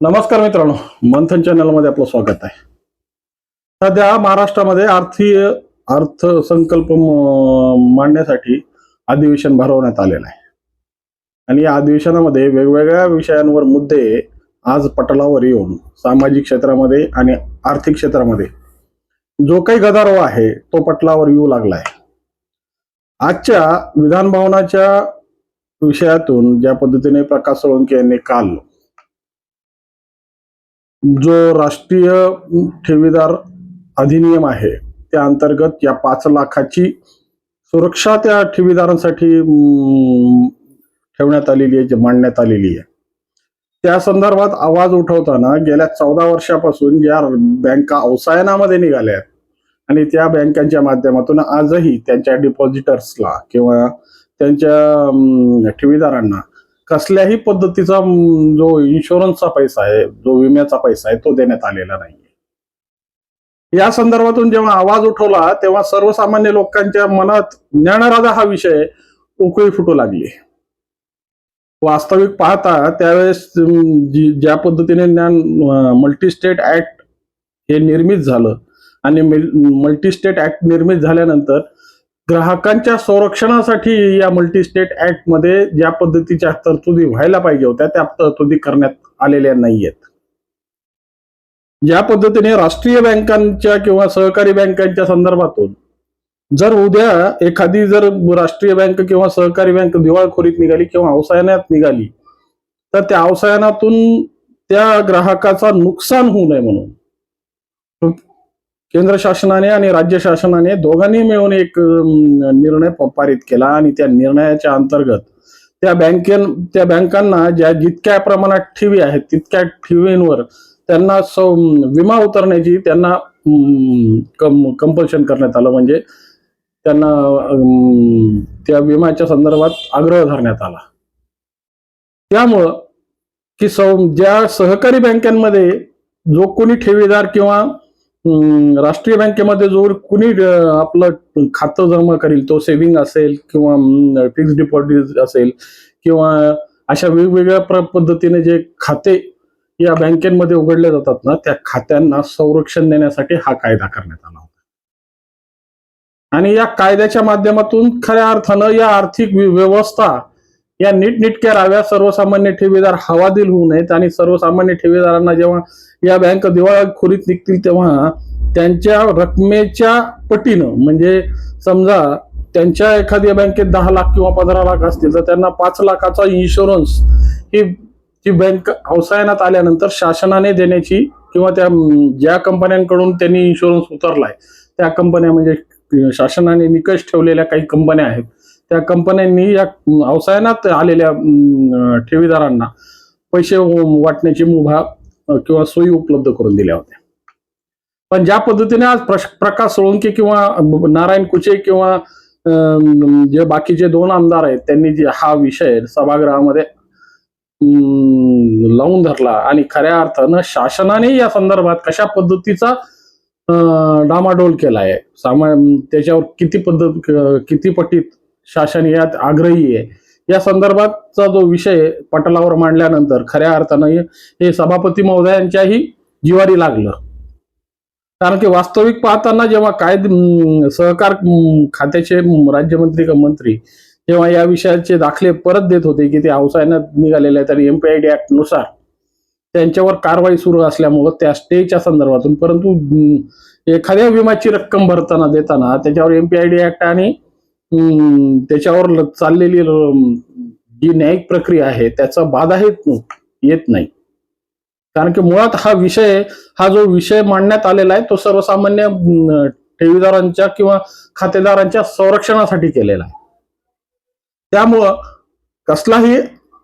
नमस्कार मित्रांनो मंथन चॅनलमध्ये आपलं स्वागत आहे. सध्या महाराष्ट्रामध्ये आर्थिक अर्थसंकल्प मांडण्यासाठी अधिवेशन भरवण्यात आलेलं आहे. आणि या अधिवेशनामध्ये वेगवेगळ्या विषयांवर मुद्दे आज पटलावर येऊन सामाजिक क्षेत्रामध्ये आणि आर्थिक क्षेत्रामध्ये जो काही गदारोळ आहे तो पटलावर येऊ लागला आहे आजच्या विधानभवनाच्या विषयातून ज्या पद्धतीने प्रकाश सोळंके यांनी काल जो राष्ट्रीय ठेवीदार अधिनियम आहे त्या अंतर्गत या पाच लाखाची सुरक्षा त्या ठेवीदारांसाठी ठेवण्यात आलेली आहे मांडण्यात आलेली आहे. त्या संदर्भात आवाज उठवताना गेल्या चौदा वर्षापासून ज्या बँका अवसायनामध्ये निघाल्या आहेत आणि त्या बँकांच्या माध्यमातून आजही त्यांच्या डिपॉझिटर्सला किंवा त्यांच्या ठेवीदारांना कसल्याही पद्धतीचा जो इन्शुरन्सचा पैसा आहे जो विम्याचा पैसा आहे तो देण्यात आलेला नाही या संदर्भातून जेव्हा आवाज उठवला तेव्हा सर्वसामान्य लोकांच्या मनात ज्ञानराजा हा विषय उकळी फुटू लागली. वास्तविक पाहता त्यावेळेस ज्या पद्धतीने ज्ञान मल्टी स्टेट ऍक्ट हे निर्मित झालं आणि मल्टी स्टेट ऍक्ट निर्मित झाल्यानंतर ग्राहकांच्या संरक्षणासाठी या मल्टी स्टेट ऍक्टमध्ये ज्या पद्धतीच्या तरतुदी व्हायला पाहिजे होत्या त्या तरतुदी करण्यात आलेल्या नाहीयेत. ज्या पद्धतीने राष्ट्रीय बँकांच्या किंवा सहकारी बँकांच्या संदर्भातून जर उद्या एखादी जर राष्ट्रीय बँक किंवा सहकारी बँक दिवाळखोरीत निघाली किंवा अवसायनात निघाली तर त्या अवसायनातून त्या ग्राहकाचा नुकसान होऊ नये म्हणून केंद्र शासनाने आणि राज्य शासनाने दोघांनी मिळून एक निर्णय पारित केला आणि त्या निर्णयाच्या अंतर्गत त्या बँकेन त्या बँकांना ज्या जितक्या प्रमाणात ठेवी आहेत तितक्या ठेवींवर त्यांना सौ- विमा उतरण्याची त्यांना कंपल्शन करण्यात आलं. म्हणजे त्यांना त्या विम्याच्या संदर्भात आग्रह धरण्यात आला. त्यामुळं की सौ ज्या सहकारी बँकांमध्ये जो कोणी ठेवीदार किंवा राष्ट्रीय बँकेमध्ये जो कुणी आपलं खातं जमा करील तो सेव्हिंग असेल किंवा फिक्स डिपॉझिट असेल किंवा अशा वेगवेगळ्या पद्धतीने जे खाते या बँकेमध्ये उघडले जातात ना त्या खात्यांना संरक्षण देण्यासाठी हा कायदा करण्यात आला होता. आणि या कायद्याच्या माध्यमातून खऱ्या अर्थानं या आर्थिक व्यवस्था या नीटनिटक्या राव्या सर्वसामान्य ठेवीदार हवादिल होऊ नयेत आणि सर्वसामान्य ठेवीदारांना जेव्हा या बँक दिवाळखोरीत निघतील तेव्हा त्यांच्या रकमेच्या पटीनं म्हणजे समजा त्यांच्या एखाद्या बँकेत दहा लाख किंवा पंधरा लाख असतील तर त्यांना पाच लाखाचा इन्शुरन्स ही ती बँक अवसायनात आल्यानंतर शासनाने देण्याची किंवा त्या ज्या कंपन्यांकडून त्यांनी इन्शुरन्स उतरलाय त्या कंपन्या म्हणजे शासनाने निकष ठेवलेल्या काही कंपन्या आहेत. त्या कंपन्यांनी या अवसायनात आलेल्या ठेवीदारांना पैसे वाटण्याची मुभा किंवा सोयी उपलब्ध करून दिल्या होत्या. पण ज्या पद्धतीने आज प्रकाश सोळंके किंवा नारायण कुचे किंवा जे बाकीचे दोन आमदार आहेत त्यांनी जे हा विषय सभागृहामध्ये लावून धरला आणि खऱ्या अर्थानं शासनाने या संदर्भात कशा पद्धतीचा डामाडोल डामाडोल आहे सामा त्याच्यावर किती पद्धत किती पटीत शासन यात आग्रही आहे. या संदर्भातचा जो विषय पटलावर मांडल्यानंतर खऱ्या अर्थानं हे- सभापती महोदयांच्याही जिवारी लागलं. कारण की वास्तविक पाहताना जेव्हा काय सहकार खात्याचे राज्यमंत्री का मंत्री जेव्हा या विषयाचे दाखले परत देत होते की ते अवसायनात निघालेले आहेत आणि एमपीआयडी ऍक्टनुसार त्यांच्यावर कारवाई सुरू असल्यामुळं त्या स्टेच्या संदर्भातून परंतु एखाद्या विमाची रक्कम भरताना देताना त्याच्यावर एमपीआयडी ऍक्ट आणि त्याच्यावर चाललेली जी न्यायिक प्रक्रिया आहे त्याचा बाधा येत येत नाही. कारण की मुळात हा विषय हा जो विषय मांडण्यात आलेला आहे तो सर्वसामान्य ठेवीदारांच्या किंवा खातेदारांच्या संरक्षणासाठी केलेला आहे. त्यामुळं कसलाही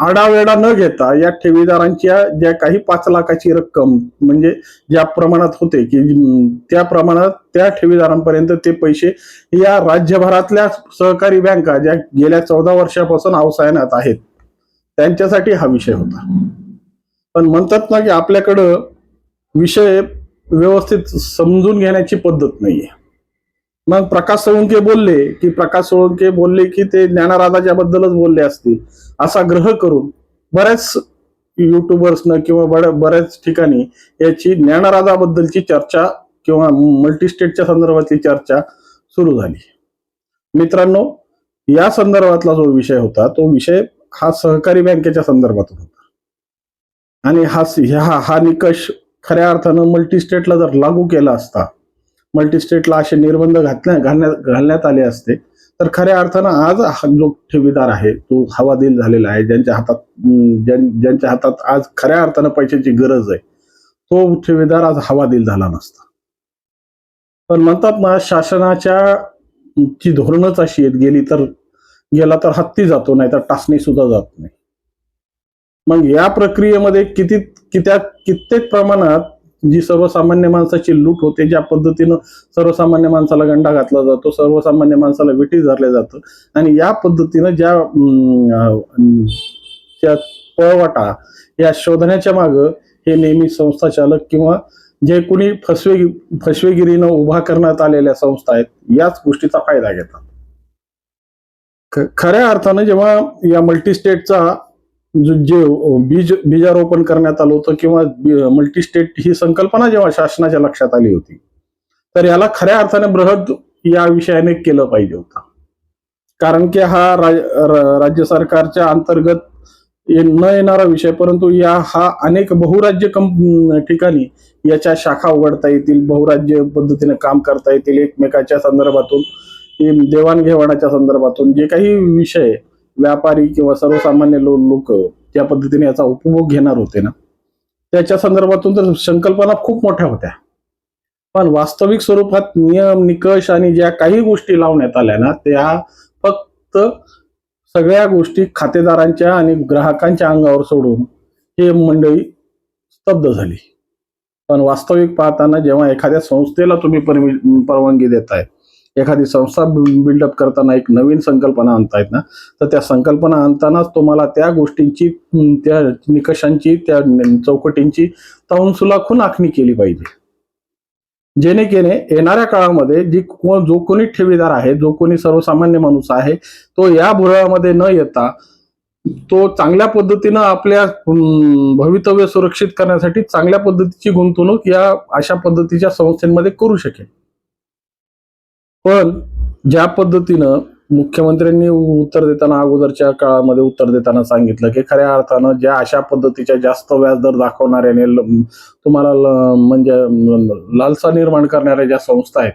आडावेडा न घेता या ठेवीदारांच्या ज्या काही पाच लाखाची रक्कम म्हणजे ज्या प्रमाणात होते की त्या प्रमाणात त्या ठेवीदारांपर्यंत ते पैसे या राज्यभरातल्या सहकारी बँका ज्या गेल्या चौदा वर्षापासून अवसायनात आहेत त्यांच्यासाठी हा विषय होता. पण म्हणतात ना की आपल्याकडं विषय व्यवस्थित समजून घेण्याची पद्धत नाहीये. मग प्रकाश सोळंके बोलले की प्रकाश सोळंके बोलले की ते ज्ञानराजाच्या बद्दलच बोलले असतील असा ग्रह करून बऱ्याच युट्यूबर्सनं किंवा बऱ्याच ठिकाणी याची ज्ञानराजाबद्दलची चर्चा किंवा मल्टीस्टेटच्या संदर्भातली चर्चा सुरू झाली. मित्रांनो या संदर्भातला जो विषय होता तो विषय हा सहकारी बँकेच्या संदर्भातून होता. आणि हा हा हा निकष खऱ्या अर्थानं मल्टीस्टेटला जर लागू केला असता मल्टीस्टेटला असे निर्बंध घातल्या घालण्यात घालण्यात आले असते. तर खऱ्या अर्थानं आज हा जो ठेवीदार आहे तो हवादिल झालेला आहे. ज्यांच्या हातात ज्यांच्या हातात आज खऱ्या अर्थानं पैशाची गरज आहे तो ठेवीदार आज हवादिल झाला नसता. पण म्हणतात ना शासनाच्या ची धोरणच अशी आहेत. गेली तर गेला तर हत्ती जातो नाही तर टाचणी सुद्धा जात नाही. मग या प्रक्रियेमध्ये किती कित्या कित्येक प्रमाणात जी सर्वसामान्य माणसाची लूट होते ज्या पद्धतीनं सर्वसामान्य माणसाला गंडा घातला जातो सर्वसामान्य माणसाला विटी धरलं जातं आणि या पद्धतीनं ज्या त्या पळवाटा या शोधण्याच्या मागं हे नेहमी संस्था चालक किंवा जे कोणी फसवे फसवेगिरीनं उभा करण्यात आलेल्या संस्था आहेत याच गोष्टीचा फायदा घेतात. खऱ्या अर्थानं जेव्हा या मल्टीस्टेटचा जे बीज बीजारोपण करण्यात आलं होतं किंवा मल्टीस्टेट ही संकल्पना जेव्हा शासनाच्या लक्षात आली होती तर याला खऱ्या अर्थाने बृहद या विषयाने केलं पाहिजे होतं. कारण की हा राज- राज्य सरकारच्या अंतर्गत ये- न येणारा विषय परंतु या हा अनेक बहुराज्य कं ठिकाणी याच्या शाखा उघडता येतील बहुराज्य पद्धतीने काम करता येतील एकमेकाच्या संदर्भातून देवाणघेवाणाच्या संदर्भातून जे काही विषय व्यापारी किंवा सर्वसामान्य लो लोक ज्या पद्धतीने याचा उपभोग घेणार होते ना? त्याच्या संदर्भातून तर संकल्पना खूप मोठ्या होत्या. पण वास्तविक स्वरूपात नियम निकष आणि ज्या काही गोष्टी लावण्यात आल्या ना त्या फक्त सगळ्या गोष्टी खातेदारांच्या आणि ग्राहकांच्या अंगावर सोडून हे मंडळी स्तब्ध झाली. पण वास्तविक पाहताना जेव्हा एखाद्या संस्थेला तुम्ही परवानगी देताय एखादी संस्था बिल्डअप करताना एक नवीन संकल्पना आणतायत ना तर त्या संकल्पना आणतानाच तुम्हाला त्या गोष्टींची त्या निकषांची त्या चौकटींची तंसुलाखून आखणी केली पाहिजे. जेणेकेने येणाऱ्या काळामध्ये जी जो कोणी ठेवीदार आहे जो कोणी सर्वसामान्य माणूस आहे तो या भुरळामध्ये न येता तो चांगल्या पद्धतीनं आपल्या भवितव्य सुरक्षित करण्यासाठी चांगल्या पद्धतीची गुंतवणूक या अशा पद्धतीच्या संस्थेमध्ये करू शकेल. पण ज्या पद्धतीनं मुख्यमंत्र्यांनी उत्तर देताना अगोदरच्या काळामध्ये उत्तर देताना सांगितलं की खऱ्या अर्थानं ज्या अशा पद्धतीच्या जास्त व्याजदर दाखवणाऱ्याने तुम्हाला म्हणजे लालसा निर्माण करणाऱ्या ज्या संस्था आहेत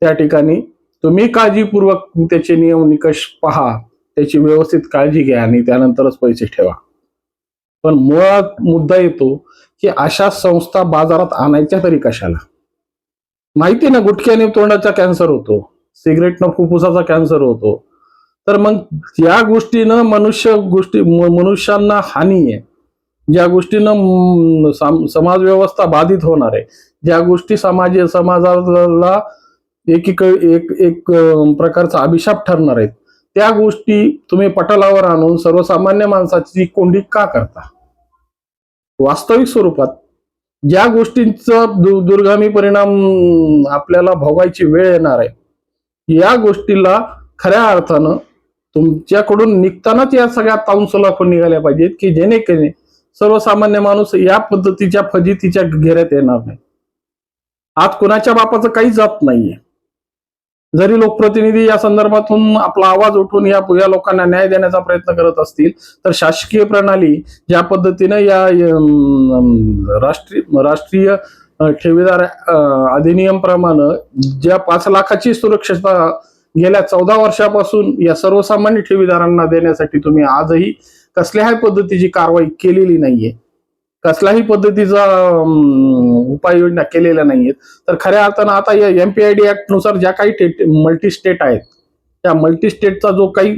त्या ठिकाणी तुम्ही काळजीपूर्वक त्याचे नियम निकष पहा त्याची व्यवस्थित काळजी घ्या आणि त्यानंतरच पैसे ठेवा. पण मुळात मुद्दा येतो की अशा संस्था बाजारात आणायच्या तरी कशाला? माहिती ना गुटख्याने तोंडाचा कॅन्सर होतो. सिगरेटनं फुफ्फुसाचा कॅन्सर होतो. तर मग या गोष्टीनं मनुष्य गोष्टी मनुष्यांना हानी आहे. ज्या गोष्टीनं समाज व्यवस्था बाधित होणार आहे. ज्या गोष्टी समाज समाजाला एकीक एक एक प्रकारचा अभिशाप ठरणार आहेत त्या गोष्टी तुम्ही पटलावर आणून सर्वसामान्य माणसाची कोंडी का करता? वास्तविक स्वरूपात ज्या गोष्टींचा दु- दुर्गामी परिणाम आपल्याला भोगायची वेळ येणार आहे या गोष्टीला खऱ्या अर्थानं तुमच्याकडून निघतानाच या सगळ्या तांसुलाखून निघाल्या पाहिजेत की जेणेकरून सर्वसामान्य माणूस या पद्धतीच्या फजितीच्या घेऱ्यात येणार नाही. आज कुणाच्या बापाचं काही जात नाहीये. जरी लोकप्रतिनिधी या संदर्भातून आपला आवाज उठून या या लोकांना न्याय देण्याचा प्रयत्न करत असतील तर शासकीय प्रणाली ज्या पद्धतीनं या राष्ट्रीय राष्ट्रीय ठेवीदार अधिनियम प्रमाणे ज्या पाच लाखाची सुरक्षितता गेल्या चौदा वर्षापासून या सर्वसामान्य ठेवीदारांना देण्यासाठी तुम्ही आजही कसल्याही पद्धतीची कारवाई केलेली नाहीये. कसल्याही पद्धतीचा उपाययोजना केलेल्या नाहीयेत. तर खऱ्या अर्थानं आता या एमपीआयडी ऍक्टनुसार ज्या काही मल्टी स्टेट आहेत त्या मल्टी स्टेटचा जो काही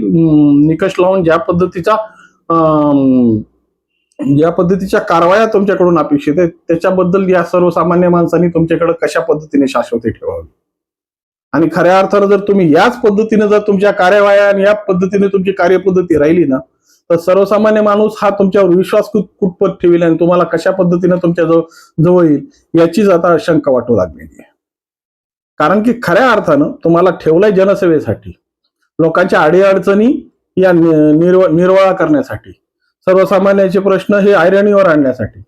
निकष लावून ज्या पद्धतीचा अं, ज्या पद्धतीच्या कारवाया तुमच्याकडून अपेक्षित आहेत त्याच्याबद्दल या सर्वसामान्य माणसांनी तुमच्याकडे कशा पद्धतीने शाश्वती ठेवावी? आणि खऱ्या अर्थानं जर तुम्ही याच पद्धतीने जर तुमच्या कार्यवाया आणि या पद्धतीने तुमची कार्यपद्धती राहिली ना तर सर्वसामान्य माणूस हा तुमच्यावर विश्वास कुठ- कुठपत ठेवील आणि तुम्हाला कशा पद्धतीने तुमच्या जवळ जवळ येईल याचीच आता शंका वाटू लागलेली आहे. कारण की खऱ्या अर्थानं तुम्हाला ठेवलंय जनसेवेसाठी लोकांच्या अडीअडचणी या निर्व निर्वाळा करण्यासाठी सर्वसामान्याचे प्रश्न हे ऐरणीवर आणण्यासाठी.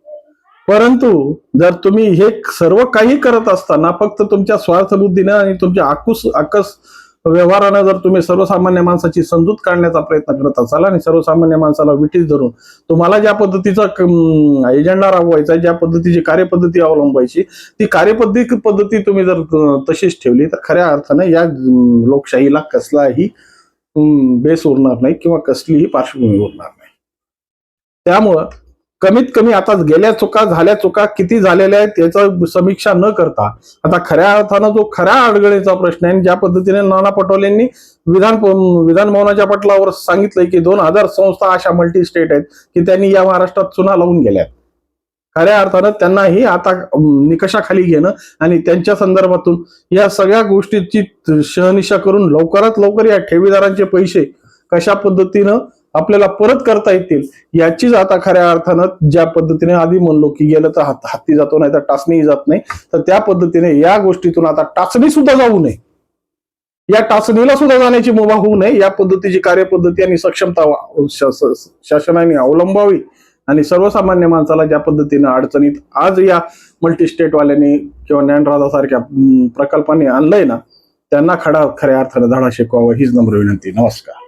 परंतु जर तुम्ही हे सर्व काही करत असताना फक्त तुमच्या स्वार्थबुद्धीनं आणि तुमच्या आकुस आकस व्यवहारानं जर तुम्ही सर्वसामान्य माणसाची समजूत काढण्याचा प्रयत्न करत असाल आणि सर्वसामान्य माणसाला विटीस धरून तुम्हाला ज्या पद्धतीचा एजेंडा राबवायचा ज्या पद्धतीची कार्यपद्धती अवलंबायची ती कार्यपद्धती पद्धती तुम्ही जर तशीच ठेवली तर खऱ्या अर्थाने या लोकशाहीला कसलाही बेस उरणार नाही किंवा कसलीही पार्श्वभूमी उरणार नाही. त्यामुळं कमीत कमी आता गेल्या चुका झाल्या चुका किती झालेल्या आहेत याचा समीक्षा न करता. आता खऱ्या अर्थानं जो खऱ्या अडगळीचा प्रश्न आहे आणि ज्या पद्धतीने नाना पटोलेंनी विधान विधान भवनाच्या पटलावर सांगितलंय की दोन हजार संस्था अशा मल्टी स्टेट आहेत की त्यांनी या महाराष्ट्रात चुना लावून गेल्या खऱ्या अर्थानं त्यांनाही आता निकषाखाली घेणं आणि त्यांच्या संदर्भातून या सगळ्या गोष्टीची शहनिशा करून लवकरात लवकर या ठेवीदारांचे पैसे कशा पद्धतीनं आपल्याला परत करता येतील याचीच आता खऱ्या अर्थानं ज्या पद्धतीने आधी म्हणलो की गेलं तर हात हाती जातो नाही तर टाचणीही जात नाही तर त्या पद्धतीने या गोष्टीतून आता टाचणी सुद्धा जाऊ नये. या टाचणीला सुद्धा जाण्याची मुभा होऊ नये या पद्धतीची कार्यपद्धती आणि सक्षमता शासनाने अवलंबावी. आणि सर्वसामान्य माणसाला ज्या पद्धतीने अडचणीत आज या मल्टीस्टेटवाल्यांनी किंवा ज्ञानराजा सारख्या प्रकल्पाने आणलंय ना त्यांना खडा खऱ्या अर्थानं धडा शिकवावा हीच नम्र विनंती. नमस्कार.